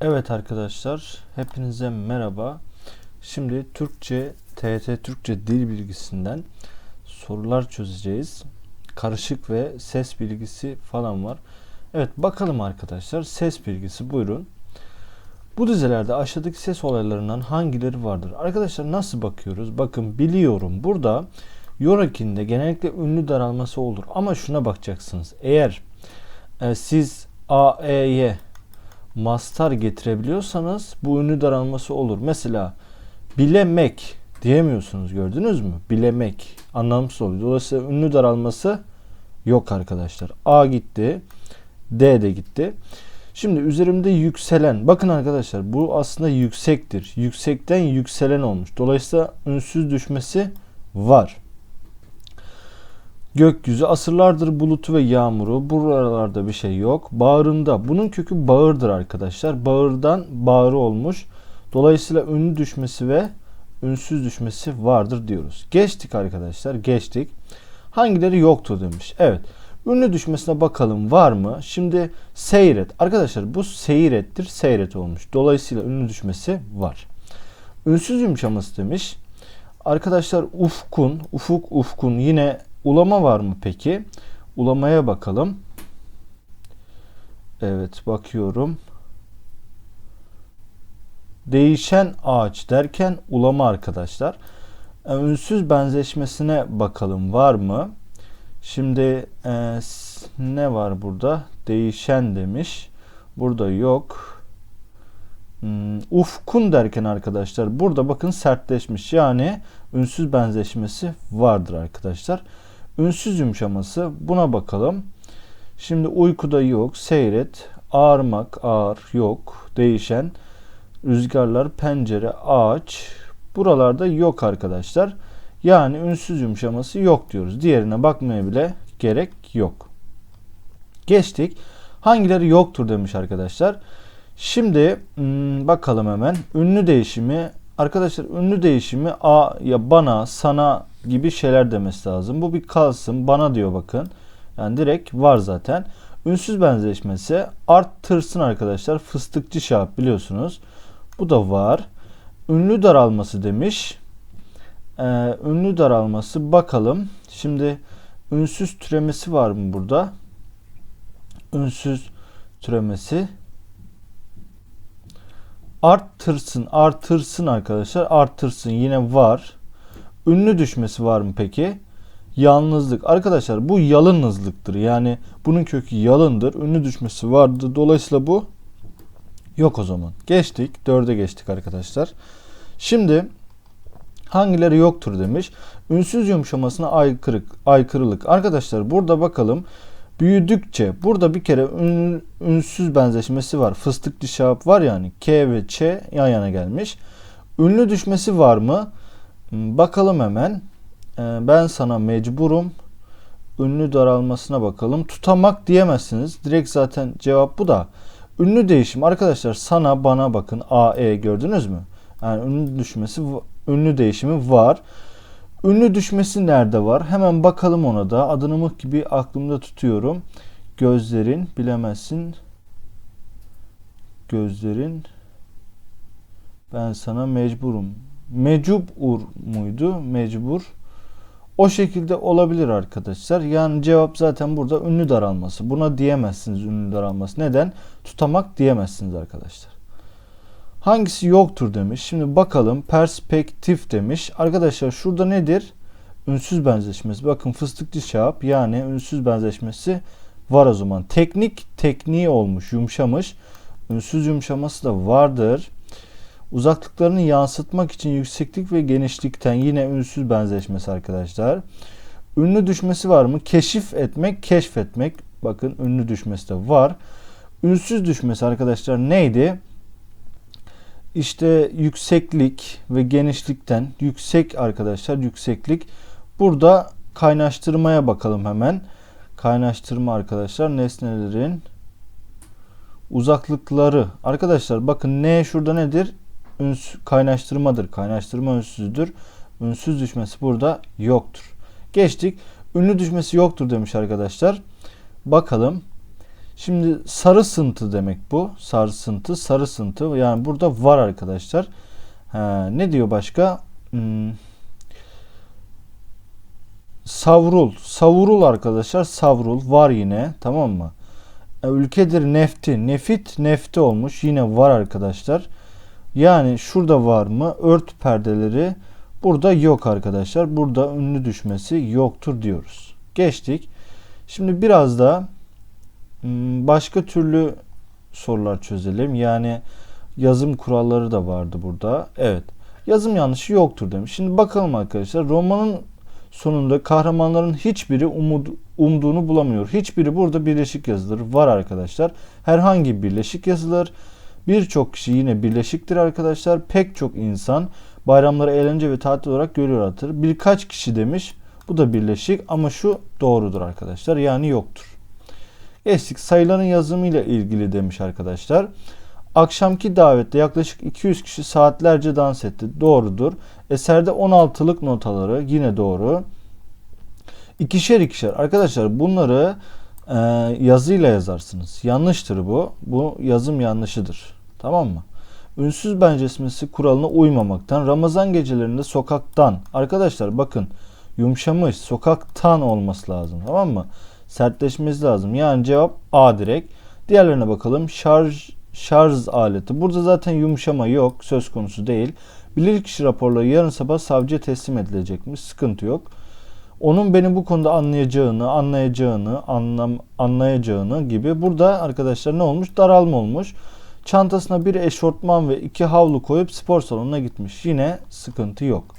Evet arkadaşlar, hepinize merhaba. Şimdi Türkçe, TYT Türkçe dil bilgisinden sorular çözeceğiz. Karışık ve ses bilgisi falan var. Evet bakalım arkadaşlar, ses bilgisi buyurun. Bu dizelerde aşağıdaki ses olaylarından hangileri vardır? Arkadaşlar nasıl bakıyoruz? Bakın biliyorum burada Yorakinde genellikle ünlü daralması olur. Ama şuna bakacaksınız. Eğer e, siz A, E'ye mastar getirebiliyorsanız bu ünlü daralması olur. Mesela bilemek diyemiyorsunuz gördünüz mü? Bilemek anlamsız oluyor. Dolayısıyla ünlü daralması yok arkadaşlar. A gitti. D de gitti. Şimdi üzerimde yükselen. Bakın arkadaşlar bu aslında yüksektir. Yüksekten yükselen olmuş. Dolayısıyla ünsüz düşmesi var. Gökyüzü asırlardır bulutu ve yağmuru. Buralarda bir şey yok. Bağrında. Bunun kökü bağırdır arkadaşlar. Bağırdan bağrı olmuş. Dolayısıyla ünlü düşmesi ve ünsüz düşmesi vardır diyoruz. Geçtik arkadaşlar. Geçtik. Hangileri yoktur demiş. Evet. Ünlü düşmesine bakalım var mı? Şimdi seyret. Arkadaşlar bu seyrettir. Seyret olmuş. Dolayısıyla ünlü düşmesi var. Ünsüz yumuşaması demiş. Arkadaşlar ufkun, ufuk ufkun yine ulama var mı peki? Ulamaya bakalım. Evet bakıyorum. Değişen ağaç derken ulama arkadaşlar. Ünsüz benzeşmesine bakalım var mı? Şimdi e, ne var burada? Değişen demiş. Burada yok. Hmm, ufkun derken arkadaşlar burada bakın sertleşmiş. Yani ünsüz benzeşmesi vardır arkadaşlar. Ünsüz yumuşaması buna bakalım. Şimdi uykuda yok. Seyret. Ağırmak ağır yok. Değişen. Rüzgarlar pencere ağaç. Buralarda yok arkadaşlar. Yani ünsüz yumuşaması yok diyoruz. Diğerine bakmaya bile gerek yok. Geçtik. Hangileri yoktur demiş arkadaşlar. Şimdi hmm, bakalım hemen. Ünlü değişimi arkadaşlar ünlü değişimi a ya bana, sana gibi şeyler demesi lazım. Bu bir kalsın. Bana diyor bakın. Yani direkt var zaten. Ünsüz benzeşmesi arttırsın arkadaşlar. Fıstıkçı şahap biliyorsunuz. Bu da var. Ünlü daralması demiş. Ee, ünlü daralması bakalım. Şimdi ünsüz türemesi var mı burada? Ünsüz türemesi arttırsın artırsın arkadaşlar arttırsın yine var ünlü düşmesi var mı peki? Yalnızlık. Arkadaşlar bu yalınızlıktır. Yani bunun kökü yalındır ünlü düşmesi vardı dolayısıyla bu yok o zaman. Geçtik dörde geçtik arkadaşlar. Şimdi hangileri yoktur demiş. Ünsüz yumuşamasına aykırı, aykırılık. Arkadaşlar burada bakalım. Büyüdükçe burada bir kere ün, ünsüz benzeşmesi var. Fıstık dişap var yani K ve Ç yan yana gelmiş. Ünlü düşmesi var mı? Hmm, bakalım hemen. Ee, ben sana mecburum. Ünlü daralmasına bakalım. Tutamak diyemezsiniz. Direkt zaten cevap bu da. Ünlü değişim arkadaşlar sana bana bakın A E gördünüz mü? Yani ünlü düşmesi ünlü değişimi var. Ünlü düşmesi nerede var? Hemen bakalım ona da. Adını mıh gibi aklımda tutuyorum. Gözlerin bilemezsin. Gözlerin ben sana mecburum. Mecub ur muydu? Mecbur. O şekilde olabilir arkadaşlar. Yani cevap zaten burada ünlü daralması. Buna diyemezsiniz ünlü daralması. Neden? Tutamak diyemezsiniz arkadaşlar. Hangisi yoktur demiş. Şimdi bakalım perspektif demiş. Arkadaşlar şurada nedir? Ünsüz benzeşmesi. Bakın fıstıkçı şahap yani ünsüz benzeşmesi var o zaman. Teknik tekniği olmuş, yumuşamış. Ünsüz yumuşaması da vardır. Uzaklıklarını yansıtmak için yükseklik ve genişlikten yine ünsüz benzeşmesi arkadaşlar. Ünlü düşmesi var mı? Keşif etmek, keşfetmek. Bakın ünlü düşmesi de var. Ünsüz düşmesi arkadaşlar neydi? işte yükseklik ve genişlikten yüksek arkadaşlar yükseklik burada kaynaştırmaya bakalım hemen kaynaştırma arkadaşlar nesnelerin uzaklıkları arkadaşlar bakın ne şurada nedir Üns, kaynaştırmadır kaynaştırma ünsüzdür ünsüz düşmesi burada yoktur geçtik ünlü düşmesi yoktur demiş arkadaşlar bakalım Şimdi sarısıntı demek bu. Sarsıntı, sarısıntı. Yani burada var arkadaşlar. Ha, ne diyor başka? Hmm. Savrul. Savrul arkadaşlar. Savrul var yine. Tamam mı? E, Ülkedir nefti. Nefit nefti olmuş. Yine var arkadaşlar. Yani şurada var mı? Ört perdeleri burada yok arkadaşlar. Burada ünlü düşmesi yoktur diyoruz. Geçtik. Şimdi biraz da hmm, başka türlü sorular çözelim. Yani yazım kuralları da vardı burada. Evet. Yazım yanlışı yoktur demiş. Şimdi bakalım arkadaşlar. Romanın sonunda kahramanların hiçbiri umud, umduğunu bulamıyor. Hiçbiri burada birleşik yazılır. Var arkadaşlar. Herhangi bir birleşik yazılır. Birçok kişi yine birleşiktir arkadaşlar. Pek çok insan bayramları eğlence ve tatil olarak görüyor atır. Birkaç kişi demiş. Bu da birleşik ama şu doğrudur arkadaşlar. Yani yoktur. Geçtik sayıların yazımıyla ilgili demiş arkadaşlar. Akşamki davette yaklaşık 200 kişi saatlerce dans etti. Doğrudur. Eserde 16'lık notaları yine doğru. İkişer ikişer. Arkadaşlar bunları e, yazıyla yazarsınız. Yanlıştır bu. Bu yazım yanlışıdır. Tamam mı? Ünsüz benceşmesi kuralına uymamaktan, Ramazan gecelerinde sokaktan. Arkadaşlar bakın yumuşamış sokaktan olması lazım. Tamam mı? Sertleşmesi lazım. Yani cevap A direkt. Diğerlerine bakalım. Şarj şarj aleti. Burada zaten yumuşama yok. Söz konusu değil. Bilirkişi raporları yarın sabah savcıya teslim edilecekmiş. Sıkıntı yok. Onun beni bu konuda anlayacağını, anlayacağını, anlam, anlayacağını gibi. Burada arkadaşlar ne olmuş? Daralma olmuş. Çantasına bir eşortman ve iki havlu koyup spor salonuna gitmiş. Yine sıkıntı yok.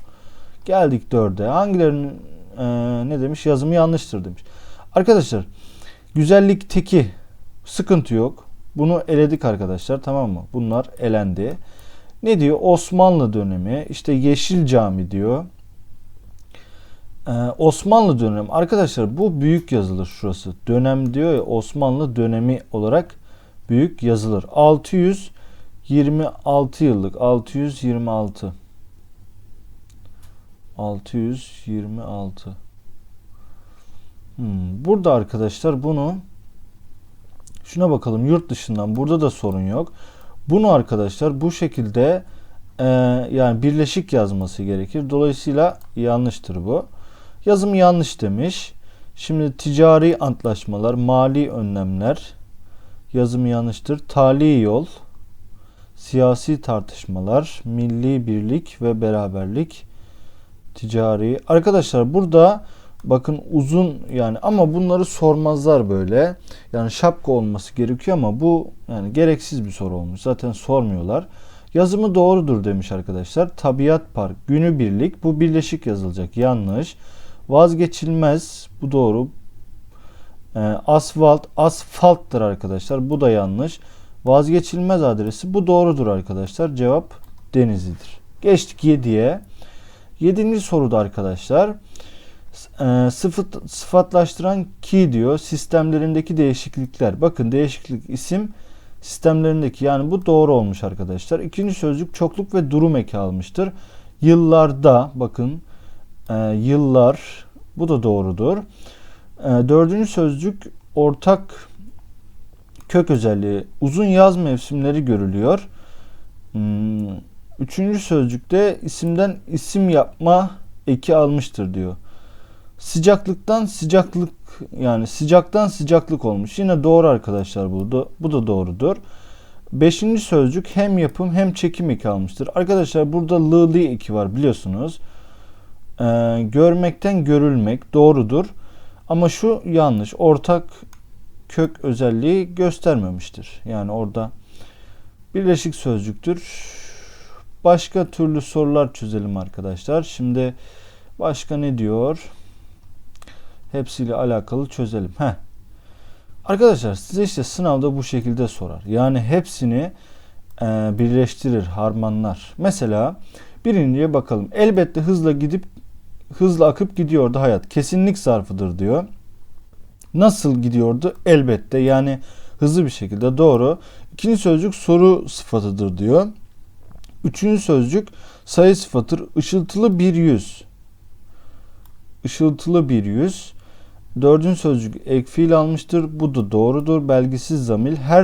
Geldik dörde. Hangilerinin e, ne demiş? Yazımı yanlıştır demiş. Arkadaşlar güzellik teki sıkıntı yok. Bunu eledik arkadaşlar tamam mı? Bunlar elendi. Ne diyor? Osmanlı dönemi. İşte Yeşil Cami diyor. Ee, Osmanlı dönemi. Arkadaşlar bu büyük yazılır şurası. Dönem diyor ya Osmanlı dönemi olarak büyük yazılır. 626 yıllık. 626. 626. Hmm, burada arkadaşlar bunu şuna bakalım yurt dışından burada da sorun yok. Bunu arkadaşlar bu şekilde e, yani birleşik yazması gerekir. Dolayısıyla yanlıştır bu. Yazım yanlış demiş. Şimdi ticari antlaşmalar, mali önlemler yazımı yanlıştır. Tali yol, siyasi tartışmalar, milli birlik ve beraberlik, ticari. Arkadaşlar burada bakın uzun yani ama bunları sormazlar böyle. Yani şapka olması gerekiyor ama bu yani gereksiz bir soru olmuş. Zaten sormuyorlar. Yazımı doğrudur demiş arkadaşlar. Tabiat Park, günübirlik bu birleşik yazılacak. Yanlış. Vazgeçilmez bu doğru. E, asfalt asfalttır arkadaşlar. Bu da yanlış. Vazgeçilmez adresi bu doğrudur arkadaşlar. Cevap Denizli'dir. Geçtik 7'ye. 7. soruda arkadaşlar e, sıfat, sıfatlaştıran ki diyor sistemlerindeki değişiklikler. Bakın değişiklik isim sistemlerindeki yani bu doğru olmuş arkadaşlar. İkinci sözcük çokluk ve durum eki almıştır. Yıllarda bakın e, yıllar bu da doğrudur. E, dördüncü sözcük ortak kök özelliği uzun yaz mevsimleri görülüyor. Hmm, üçüncü sözcükte isimden isim yapma eki almıştır diyor. Sıcaklıktan sıcaklık yani sıcaktan sıcaklık olmuş. Yine doğru arkadaşlar bu da, bu da doğrudur. Beşinci sözcük hem yapım hem çekim eki almıştır. Arkadaşlar burada lı eki var biliyorsunuz. Ee, görmekten görülmek doğrudur. Ama şu yanlış. Ortak kök özelliği göstermemiştir. Yani orada birleşik sözcüktür. Başka türlü sorular çözelim arkadaşlar. Şimdi başka ne diyor? Hepsiyle alakalı çözelim. Heh. Arkadaşlar size işte sınavda bu şekilde sorar. Yani hepsini e, birleştirir, harmanlar. Mesela birinciye bakalım. Elbette hızla gidip hızla akıp gidiyordu hayat. Kesinlik zarfıdır diyor. Nasıl gidiyordu? Elbette yani hızlı bir şekilde doğru. İkinci sözcük soru sıfatıdır diyor. Üçüncü sözcük sayı sıfatıdır. Işıltılı bir yüz. Işıltılı bir yüz. Dördüncü sözcük ek fiil almıştır. Bu da doğrudur. Belgisiz zamir her